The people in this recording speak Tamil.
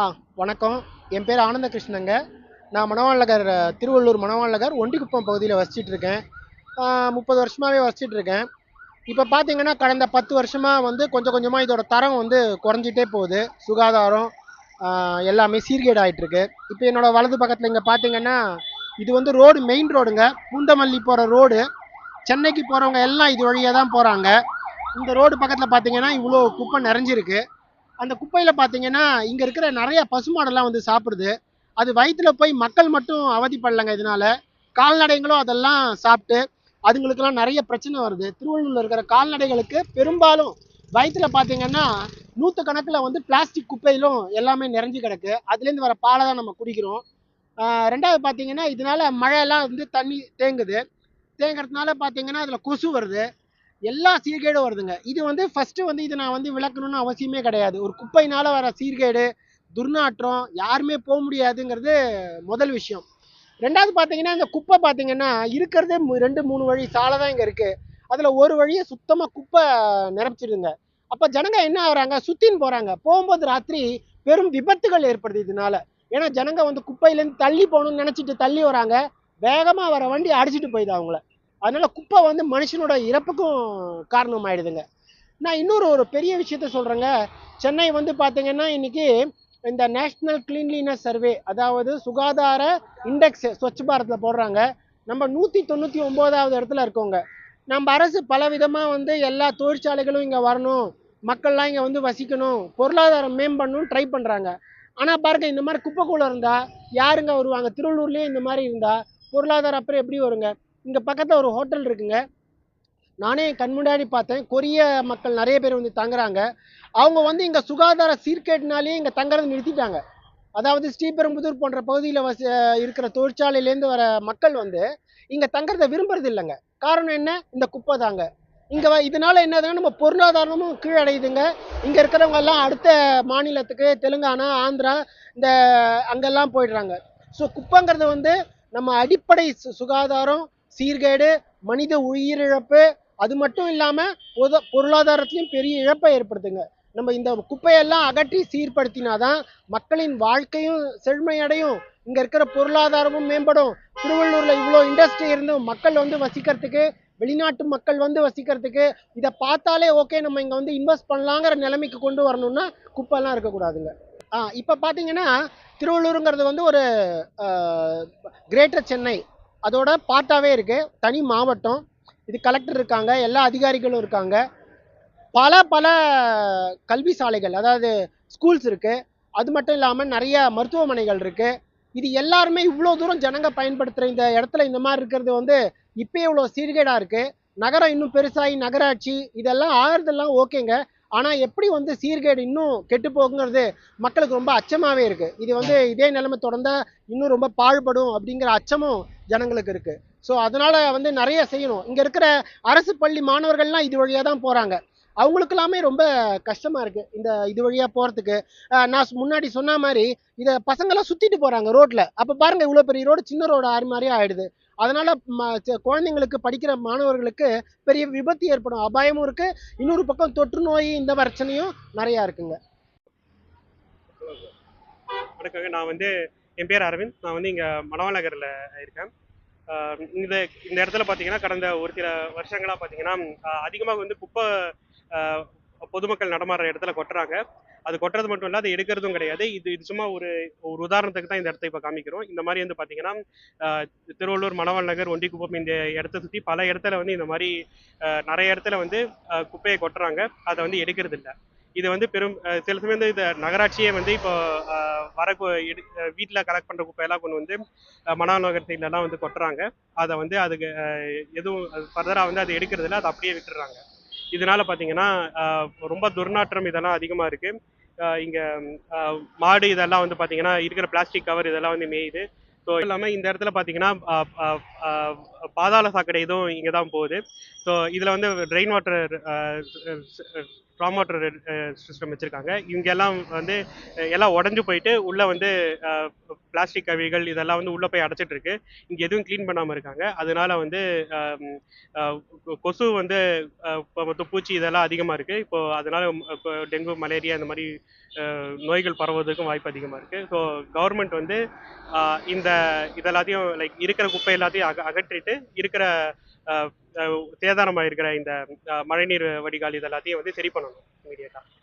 ஆ வணக்கம். என் பேர் ஆனந்த கிருஷ்ணங்க நான் மணவாள் திருவள்ளூர் மணவாள் நகர் ஒண்டிக்குப்பம் பகுதியில் வசிச்சுட்டு இருக்கேன் முப்பது வருஷமாகவே வசிச்சுட்டு இருக்கேன் இப்போ பார்த்தீங்கன்னா கடந்த பத்து வருஷமாக வந்து கொஞ்சம் கொஞ்சமாக இதோட தரம் வந்து குறைஞ்சிட்டே போகுது. சுகாதாரம் எல்லாமே சீர்கேடு ஆகிட்டுருக்கு இப்போ என்னோடய வலது பக்கத்தில் இங்கே பார்த்தீங்கன்னா இது வந்து ரோடு மெயின் ரோடுங்க. பூந்தமல்லி போகிற ரோடு. சென்னைக்கு போகிறவங்க எல்லாம் இது வழியாக தான் போகிறாங்க இந்த ரோடு பக்கத்தில் பார்த்தீங்கன்னா இவ்வளோ குப்பை நிறைஞ்சிருக்கு. அந்த குப்பையில் பார்த்தீங்கன்னா இங்கே இருக்கிற நிறைய பசுமாடெல்லாம் வந்து சாப்பிடுது. அது வயிற்றுல போய் மக்கள் மட்டும் அவதிப்படலைங்க இதனால. கால்நடைகளும் அதெல்லாம் சாப்பிட்டு அதுங்களுக்கெல்லாம் நிறைய பிரச்சனை வருது. திருவள்ளூரில் இருக்கிற கால்நடைகளுக்கு பெரும்பாலும் வயிற்றுல பார்த்தீங்கன்னா நூற்றுக்கணக்கில் வந்து பிளாஸ்டிக் குப்பையிலும் எல்லாமே நிறைஞ்சு கிடக்கு. அதுலேருந்து வர பாலை தான் நம்ம குடிக்கிறோம். ரெண்டாவது பார்த்தீங்கன்னா இதனால மழையெல்லாம் வந்து தண்ணி தேங்குது. தேங்குறதுனால பார்த்தீங்கன்னா அதில் கொசு வருது. எல்லா சீர்கேடும் வருதுங்க. இது வந்து ஃபஸ்ட்டு வந்து இது நான் வந்து விளக்கணும்னு அவசியமே கிடையாது. ஒரு குப்பையினால் வர சீர்கேடு துர்நாற்றம் யாருமே போக முடியாதுங்கிறது முதல் விஷயம். ரெண்டாவது பார்த்தீங்கன்னா இந்த குப்பை பார்த்தீங்கன்னா இருக்கிறதே ரெண்டு மூணு வழி சாலை தான் இங்கே இருக்குது அதில் ஒரு வழியை சுத்தமாக குப்பை நிரப்பிச்சிடுங்க அப்போ ஜனங்க என்ன ஆகுறாங்க? சுத்தின்னு போகிறாங்க போகும்போது ராத்திரி பெரும் விபத்துகள் ஏற்படுது இதனால. ஏன்னா ஜனங்க வந்து குப்பையிலேருந்து தள்ளி போகணும்னு நினச்சிட்டு தள்ளி வராங்க. வேகமாக வர வண்டி அடிச்சிட்டு போயிடுது அவங்கள. அதனால குப்பை வந்து மனுஷனோட இறப்புக்கும் காரணம் ஆயிடுதுங்க நான் இன்னொரு ஒரு பெரிய விஷயத்த சொல்கிறேங்க சென்னை வந்து பார்த்தீங்கன்னா இன்னைக்கு இந்த நேஷ்னல் கிளீன்லினஸ் சர்வே அதாவது சுகாதார இண்டெக்ஸ் ஸ்வச் பாரத்தில் போடுறாங்க. நம்ம நூற்றி தொண்ணூற்றி ஒம்போதாவது இடத்துல இருக்கோங்க. நம்ம அரசு பல விதமாக வந்து எல்லா தொழிற்சாலைகளும் இங்கே வரணும். மக்கள்லாம் இங்கே வந்து வசிக்கணும். பொருளாதாரம் மேம்படணும்னு ட்ரை பண்ணுறாங்க ஆனால் பாருங்க இந்த மாதிரி குப்பைக்குள்ள இருந்தால் யாருங்க வருவாங்க? திருவள்ளூர்லேயே இந்த மாதிரி இருந்தால் பொருளாதாரம் அப்புறம் எப்படி வருங்க? இங்கே பக்கத்தில் ஒரு ஹோட்டல் இருக்குங்க. நானே கண் முன்னாடி பார்த்தேன். கொரிய மக்கள் நிறைய பேர் வந்து தங்குறாங்க. அவங்க வந்து இங்கே சுகாதார சீர்கேட்டினாலே இங்கே தங்குறதை நிறுத்திட்டாங்க. அதாவது ஸ்ரீபெரும்புதூர் போன்ற பகுதியில் வசி இருக்கிற தொழிற்சாலையிலேருந்து வர மக்கள் வந்து இங்கே தங்குறத விரும்புறது இல்லைங்க. காரணம் என்ன? இந்த குப்பை தாங்க. இங்கே இதனால என்னதுன்னா நம்ம பொருளாதாரமும் கீழடையுதுங்க. இங்கே இருக்கிறவங்க எல்லாம் அடுத்த மாநிலத்துக்கு தெலுங்கானா ஆந்திரா இந்த அங்கெல்லாம் போயிடுறாங்க. ஸோ குப்பைங்கிறது வந்து நம்ம அடிப்படை சு- சுகாதாரம் சீர்கேடு மனித உயிரிழப்பு அது மட்டும் இல்லாமல் பொது பொருளாதாரத்திலையும் பெரிய இழப்பை ஏற்படுத்துங்க. நம்ம இந்த குப்பையெல்லாம் அகற்றி சீர்படுத்தினாதான் மக்களின் வாழ்க்கையும் செழுமையடையும். இங்கே இருக்கிற பொருளாதாரமும் மேம்படும். திருவள்ளூரில் இவ்வளோ இண்டஸ்ட்ரி இருந்தும் மக்கள் வந்து வசிக்கிறதுக்கு வெளிநாட்டு மக்கள் வந்து வசிக்கிறதுக்கு இதை பார்த்தாலே ஓகே நம்ம இங்கே வந்து இன்வெஸ்ட் பண்ணலாங்கிற நிலைமைக்கு கொண்டு வரணும்னா குப்பைலாம் இருக்கக்கூடாதுங்க. ஆ இப்போ பார்த்தீங்கன்னா திருவள்ளூருங்கிறது வந்து ஒரு கிரேட்டர் சென்னை அதோட பார்ட்டாகவே இருக்குது தனி மாவட்டம். இது கலெக்டர் இருக்காங்க. எல்லா அதிகாரிகளும் இருக்காங்க. பல பல கல்வி சாலைகள் அதாவது ஸ்கூல்ஸ் இருக்குது அது மட்டும் இல்லாமல் நிறைய மருத்துவமனைகள் இருக்குது இது எல்லாருமே இவ்வளோ தூரம் ஜனங்க பயன்படுத்துகிற இந்த இடத்துல இந்த மாதிரி இருக்கிறது வந்து இப்போ இவ்வளோ சீர்கேடாக இருக்குது நகரம் இன்னும் பெருசாகி நகராட்சி இதெல்லாம் ஆகிறதெல்லாம் ஓகேங்க. ஆனால் எப்படி வந்து சீர்கேடு இன்னும் கெட்டு போகுங்கிறது மக்களுக்கு ரொம்ப அச்சமாகவே இருக்குது இது வந்து இதே நிலைமை தொடர்ந்தால் இன்னும் ரொம்ப பாழ்படும் அப்படிங்கிற அச்சமும் ஜனங்களுக்கு இருக்குது ஸோ அதனால் வந்து நிறைய செய்யணும். இங்கே இருக்கிற அரசு பள்ளி மாணவர்கள்லாம் இது வழியாக தான் போகிறாங்க அவங்களுக்கெல்லாமே ரொம்ப கஷ்டமாக இருக்குது இந்த இது வழியாக போகிறதுக்கு நான் முன்னாடி சொன்ன மாதிரி இதை பசங்களாம் சுற்றிட்டு போகிறாங்க ரோட்டில் அப்போ பாருங்கள் இவ்வளோ பெரிய ரோடு சின்ன ரோடு ஆறு மாதிரியே ஆயிடுது. அதனால் குழந்தைங்களுக்கு படிக்கிற மாணவர்களுக்கு பெரிய விபத்து ஏற்படும் அபாயமும் இருக்குது இன்னொரு பக்கம் தொற்று நோய் இந்த பிரச்சனையும் நிறையா இருக்குங்க. வணக்கங்க. நான் வந்து என் பேர் அரவிந்த். நான் வந்து இங்கே மணவாள் நகரில் இருக்கேன். ஆஹ் இந்த இந்த இடத்துல பார்த்தீங்கன்னா கடந்த ஒரு சில வருஷங்களாக பார்த்தீங்கன்னா அதிகமாக வந்து குப்பை பொதுமக்கள் நடமாடுற இடத்துல கொட்டுறாங்க. அது கொட்டுறது மட்டும் இல்லை அதை எடுக்கிறதும் கிடையாது. இது இது சும்மா ஒரு ஒரு உதாரணத்துக்கு தான் இந்த இடத்த இப்போ காமிக்கிறோம். இந்த மாதிரி வந்து பார்த்தீங்கன்னா திருவள்ளூர் மணவாள் நகர் ஒண்டிக்குப்பம் இந்த இடத்த சுற்றி பல இடத்துல வந்து இந்த மாதிரி நிறைய இடத்துல வந்து குப்பையை கொட்டுறாங்க. அதை வந்து எடுக்கிறது இல்லை. இது வந்து பெரும் சில சமயம் வந்து இந்த நகராட்சியே வந்து இப்போ வர வீட்டில் கலெக்ட் பண்ணுற குப்பையெல்லாம் கொண்டு வந்து ஆஹ் மணவாள் நகர் சைட்லலாம் வந்து கொட்டுறாங்க. அதை வந்து அதுக்கு எதுவும் ஃபர்தராக வந்து அதை எடுக்கிறது இல்லை அதை அப்படியே விட்டுறாங்க. இதனால் பார்த்தீங்கன்னா ரொம்ப துர்நாற்றம் இதெல்லாம் அதிகமாக இருக்குது இங்கே மாடு இதெல்லாம் வந்து பார்த்தீங்கன்னா இருக்கிற பிளாஸ்டிக் கவர் இதெல்லாம் வந்து மேயுது. ஸோ இல்லாமல் இந்த இடத்துல பார்த்தீங்கன்னா பாதாள சாக்கடை இதுவும் இங்கே தான் போகுது. ஸோ இதில் வந்து drain water storm water system வச்சுருக்காங்க. இங்க எல்லாம் வந்து எல்லாம் உடஞ்சு போயிட்டு உள்ளே வந்து பிளாஸ்டிக் கவிகள் இதெல்லாம் வந்து உள்ளே போய் அடைச்சிட்டு இருக்கு. இங்கே எதுவும் க்ளீன் பண்ணாமல் இருக்காங்க. அதனால வந்து கொ- கொசு வந்து இப்போ மொத்தம் பூச்சி இதெல்லாம் அதிகமாக இருக்குது இப்போ அதனால இப்போ டெங்கு மலேரியா இந்த மாதிரி நோய்கள் பரவுவதற்கும் வாய்ப்பு அதிகமாக இருக்குது ஸோ கவர்மெண்ட் வந்து இந்த இதெல்லாத்தையும் லைக் இருக்கிற குப்பை எல்லாத்தையும் அக அகற்றிட்டு இருக்கிற சேதாரமாக இருக்கிற இந்த மழைநீர் வடிகால் இது எல்லாத்தையும் வந்து சரி பண்ணணும் இமீடியட்டாக